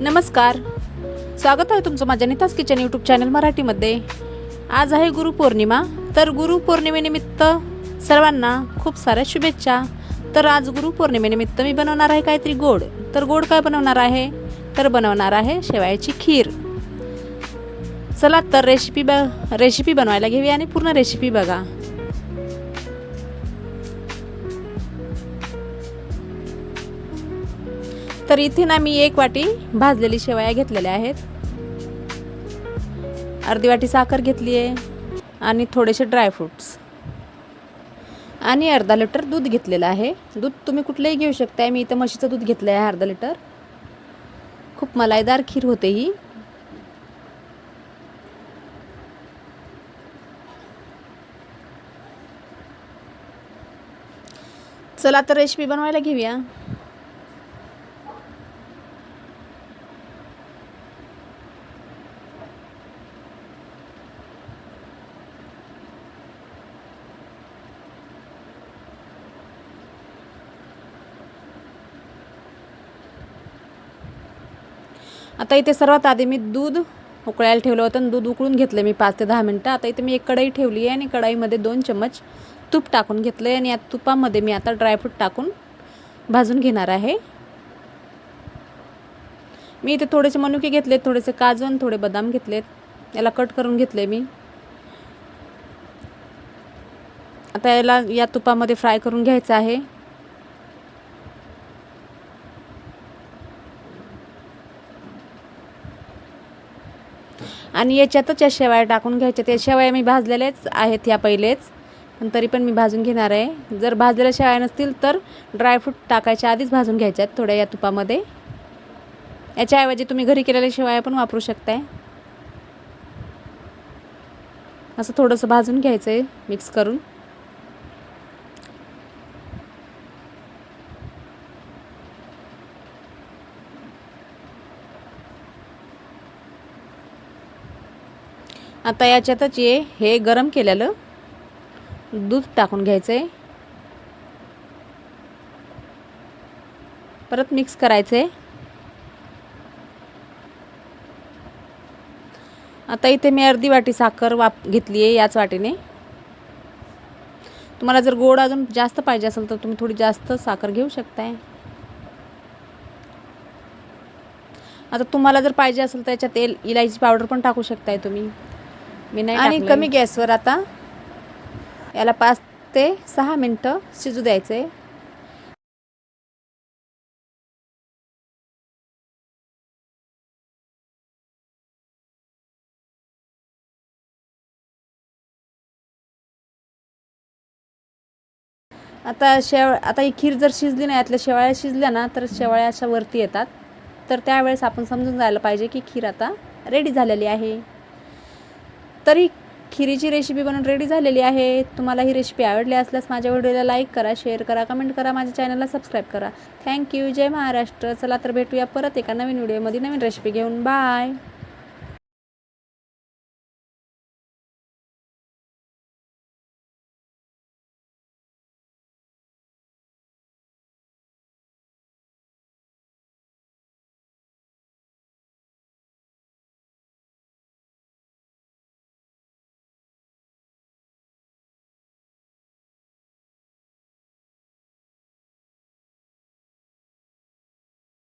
नमस्कार. स्वागत आहे तुमचं माझ्या नितास किचन यूट्यूब चॅनल मराठीमध्ये. आज आहे गुरुपौर्णिमा तर गुरुपौर्णिमेनिमित्त सर्वांना खूप साऱ्या शुभेच्छा. तर आज गुरुपौर्णिमेनिमित्त मी बनवणार आहे काहीतरी गोड. तर गोड काय बनवणार आहे? तर बनवणार आहे शेवायाची खीर. चला तर रेसिपी ब रेसिपी बनवायला घेऊया आणि पूर्ण रेसिपी बघा. तर इथे ना मी एक वाटी भाजलेली शेवया घेतलेल्या आहेत. अर्धी वाटी साखर घेतली आहे आणि थोडेसे ड्रायफ्रूट्स आणि अर्धा लिटर दूध घेतलेलं आहे. दूध तुम्ही कुठलंही घेऊ शकताय. मी इथं म्हशीचं दूध घेतलं आहे अर्धा लिटर खूप मलाईदार खीर होते ही. चला तर रेसिपी बनवायला घेऊया. आता इथे सर्वात आधी मी दूध उकळायला ठेवलं होतं आणि दूध उकळून घेतलं मी पाच ते दहा मिनटं. आता इथे मी एक कढई ठेवली आहे आणि कढईमध्ये दोन चम्मच तूप टाकून घेतलं आहे आणि या तुपामध्ये मी आता ड्रायफ्रूट टाकून भाजून घेणार आहे. मी इथे थोडेसे मनुके घेतलेत थोडेसे काजू आणि थोडे बदाम घेतलेत. याला कट करून घेतले मी. आता याला या तुपामध्ये फ्राय करून घ्यायचं आहे. आणि याच्यातच या शेवाळ्या टाकून घ्यायच्या. त्या शेवया मी भाजलेल्याच आहेत ह्या पहिलेच. पण तरी पण मी भाजून घेणार आहे. जर भाजलेल्या शेवया नसतील तर ड्रायफ्रूट टाकायच्या आधीच भाजून घ्यायच्या आहेत थोड्या या तुपामध्ये. याच्याऐवजी तुम्ही घरी केलेल्या शेवाळ्या पण वापरू शकताय. असं थोडंसं भाजून घ्यायचं आहे मिक्स करून. आता याच्यातच ये. हे गरम केलेलं. दूध टाकून घ्यायचं आहे परत मिक्स करायचं आहे आता इथे मी अर्धी वाटी साखर वाप घेतली आहे याच वाटीने. तुम्हाला जर गोड अजून जास्त पाहिजे असेल तर तुम्ही थोडी जास्त साखर घेऊ शकताय. आता तुम्हाला जर पाहिजे असेल तर याच्यात एल इलायची पावडर पण टाकू शकताय तुम्ही. मी नाही आणि कमी गॅसवर आता याला पाच ते सहा मिनटं शिजू द्यायचं आहे आता शेव आता ही खीर जर शिजली नाही यातल्या शेवाळ्या शिजल्या ना तर शेवाळ्या अशा वरती येतात. तर त्यावेळेस आपण समजून जायला पाहिजे की खीर आता रेडी झालेली आहे. तरी खिरीची रेसिपी बनवून रेडी झालेली आहे. तुम्हाला ही रेसिपी आवडली असल्यास माझ्या व्हिडिओला लाईक करा शेअर करा कमेंट करा माझ्या चॅनलला सबस्क्राईब करा. थँक्यू जय महाराष्ट्र. चला तर भेटूया परत एका नवीन व्हिडिओमध्ये नवीन रेसिपी घेऊन. बाय